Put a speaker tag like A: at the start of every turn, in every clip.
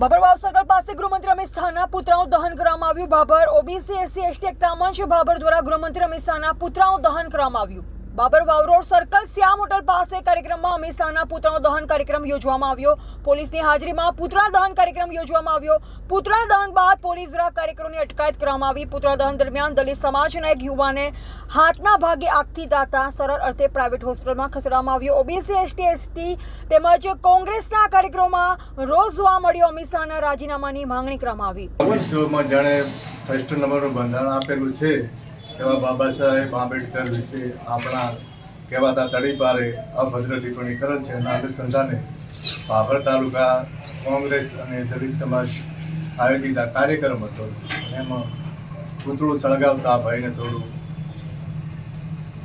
A: બાબરવાવ circle પાસે ગૃહમંત્રી અમિત શાહના પુતળાનું દહન કરવામાં આવ્યું. Babar OBC, SC, ST, Ekta Manch Babar દ્વારા ગૃહમંત્રી અમિત શાહના પુતળાનું દહન કરવામાં આવ્યું. બાબર વાવરોડ સર્કલ શ્યામ હોટલ પાસે કાર્યક્રમમાં અમિત શાહના પુતળાનું દહન કાર્યક્રમ યોજવામાં આવ્યો. પોલીસની હાજરીમાં પુતળા દહન કાર્યક્રમ યોજવામાં આવ્યો. પુતળા દહન બાદ પોલીસ દ્વારા કાર્યકરોની અટકાયત કરવામાં આવી. પુતળા દહન દરમિયાન દલિત સમાજના એક યુવાને હાથના ભાગે આગથી દાતા સરળ અર્થે પ્રાઇવેટ હોસ્પિટલમાં ખસેડવામાં આવ્યો. ઓબીસી એસટી એસટી તેમજ કોંગ્રેસના કાર્યક્રમોમાં રોજ જોવા મળ્યો. અમિત શાહના રાજીનામાની માંગણી કરવામાં આવી.
B: જાણે ફર્સ્ટ નંબરનું બંધારણ આપેલું છે. એવા બાબા સાહેબ આંબેડકર વિશે આપણા કહેવાતા તડીપારે અભદ્ર ટિપ્પણી કરે છે. એના અનુસંધાને ભાભર તાલુકા કોંગ્રેસ અને દલિત સમાજ આયોજિત આ કાર્યક્રમ હતો. એમાં પૂતળું સળગાવતા આ ભાઈને થોડું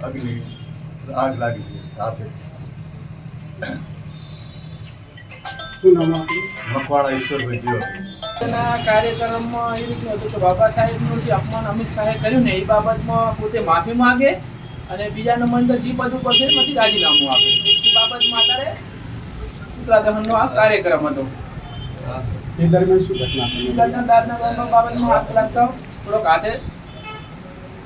B: અગ્નિ આગ લાગી ગઈ સાથે મકવાડા ઈશ્વરભાઈ જીવો
C: ના કાર્યક્રમમાં એ રીતનું હતું કે બાબા સાહેબનું જે અપમાન અમિત શાહે કર્યું ને એ બાબતમાં પોતે માફી માગે અને બીજા નંબર જે બધું છે એમાંથી રાજીનામું આપે. એ બાબતમાં અત્યારે પુતળા દહનનો આ કાર્યક્રમ હતો.
D: એ દરમિયાન શું ઘટના બની?
C: ગણતરદારના દહનનો બાબતમાં આગ લાગતા થોડોક હાથે.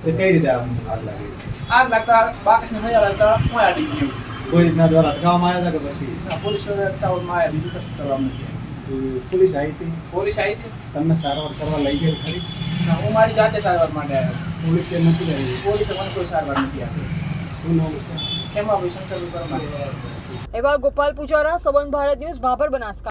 D: કઈ રીતે આગ લાગી?
C: આગ લાગતા બાકસને હૈયા લાગતા હું અડી ગયું.
D: કોઈ રીતના દ્વારા અટકાવવામાં આવ્યા હતા કે પછી?
C: પોલીસ અટકાવવામાં આવ્યા બીજું કશું કરવાનું નથી
D: પોલીસ આવી હતી.
C: પોલીસ આવી હતી?
D: તમને સારવાર કરવા લઈ ગઈ ખરી?
C: ના, હું મારી જાતે સારવાર માટે આવ્યો
D: પોલીસે નથી આવી
C: પોલીસે મને કોઈ સારવાર નથી આપી.
D: શું નામ છે?
C: એમાં ભાઈ શંકર
A: એવા ગોપાલ પૂજારા સવન ભારત ન્યૂઝ બાબર બનાસકાંઠા.